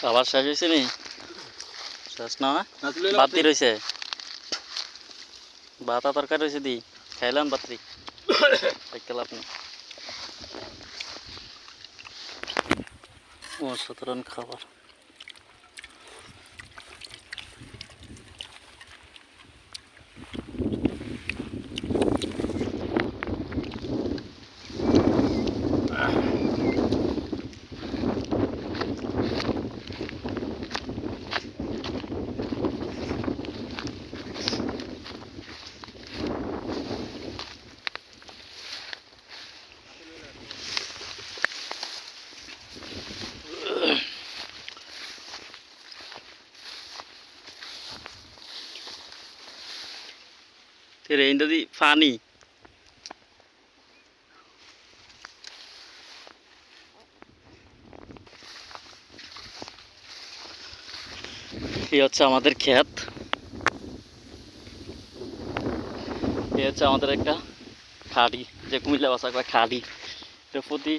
খাবার শেষ হয়েছে নি? শেষ না? বাতি রয়েছে বাতা তরকারি রয়েছে দি। খাইলাম বাত্রি দেখতে আপনি অসাধারণ খাবার। তেরে ইন্দা দি ফানি এই হচ্ছে আমাদের ক্ষেত। এই হচ্ছে আমাদের একটা খাড়ি, যে কুমিল্লা বাসা কয় খাড়ি। এটা প্রতি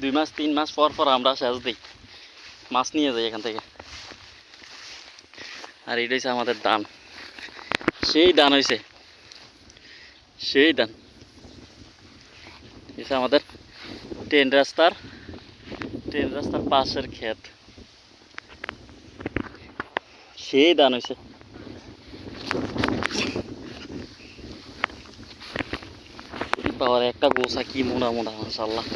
দুই মাস, তিন মাস পর পর আমরা সেচ দিই। মাছ নিয়ে যাই এখান থেকে। আর এটা হচ্ছে আমাদের দান সেই দান হয়েছে সেই ডান। এটা আমাদের ট্রেন রাস্তার ট্রেন রাস্তার পাশের ক্ষেত। সেই দান হয়েছে বাবার, একটা গোসা কি মোনা মোনা মাশাল্লাহ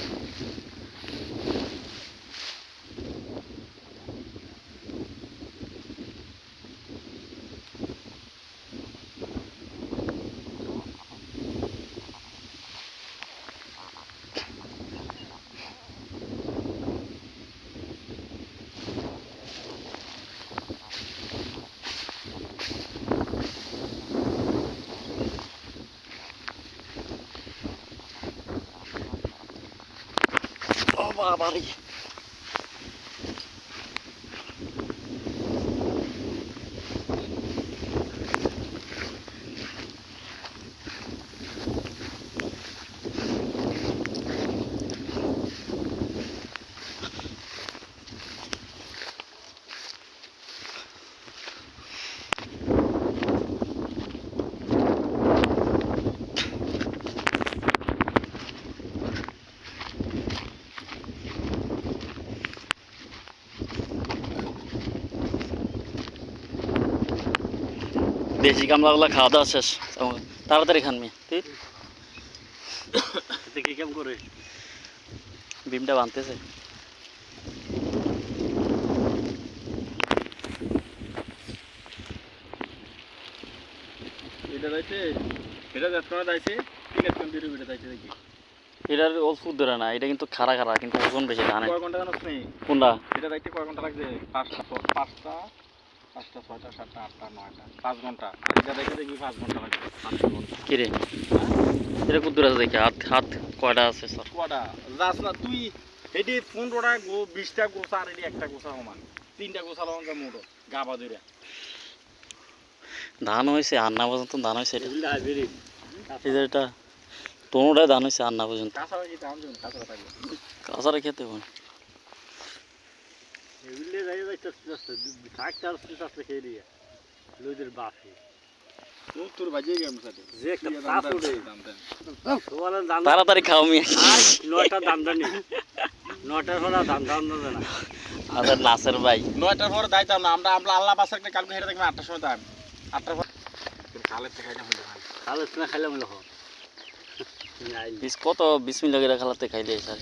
ও বাবারে দেশি কামলাগুলো খাওয়া দাওয়া শেষ। তাড়াতাড়ি খান মি কেমন করে? বিমটা বানতেছে। এটার অল্প ধরে না এটা কিন্তু খাড়া খাড়া কিন্তু ওজন বেশি ধানে কয় ঘণ্টা নেই কোনটা? এটা যাইতে কয় ঘণ্টা লাগছে পাঁচটা পাঁচটা পাঁচটা ছয়টা সাতটা আটটা নয়টা পাঁচ ঘণ্টা। এটা দেখে পাঁচ ঘণ্টা লাগবে পাঁচ ঘণ্টা। কিরে এটা কুদ্দুর আছে দেখি? হাত হাত কয়টা আছে স্যার কটা যাস না তুই এটি পনেরোটা গো বিশটা গোছা আর এটি একটা গোছা সমান। তিনটা গোছা লঙ্কা মোটো গাবা ধরে ধান হয়েছে আন্না পর্যন্ত ধান হয়েছে এটা। ধান হয়েছে আন্না পর্যন্ত। কাঁচা দেবেন তাড়াতাড়ি খাও মি নয়টা নয়টার পর দাম না আমাদের নাসের ভাই নয়টার পরে দাইতাম না আমরা আমরা আল্লাহ বাসার কালকে দেখবেন আটটার সময় দাম আটটার পর কালের থেকে খাইলাম কত বিশ মিনিট আগে খালাতে খাইলে স্যার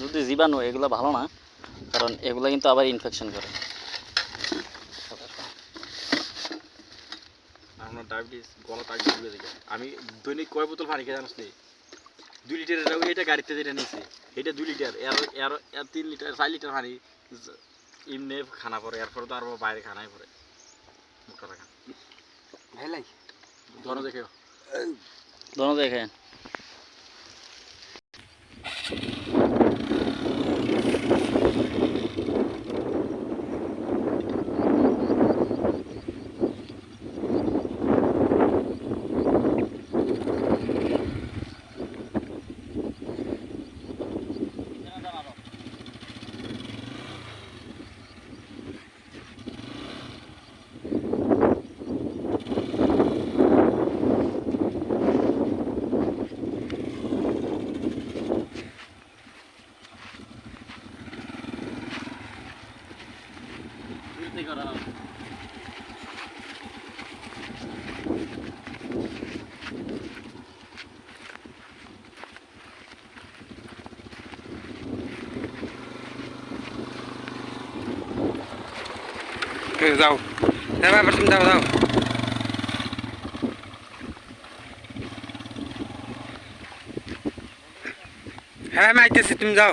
যদি জীবাণু এগুলো ভালো না কারণ এগুলো কিন্তু আবার ইনফেকশন করে। আমার ডায়াবেটিস গলা তাক ডুবে দেখে। আমি দৈনিক কয় বোতল পানি খেয়ে জানিস নেই দুই লিটারের এটা গাড়িতে যেটা নিয়েছে এটা দুই লিটার এর এর এর তিন লিটার চার লিটার পানি এমনি খানা পরে এরপরে তো আর বাইরে খানাই পরে। মুখটা রাখা ভাইলাই ধরো দেখে। দোনো দেখেন যাও বাবা তুমি যাও যাও হ্যাঁ আমি আইতেছি তুমি যাও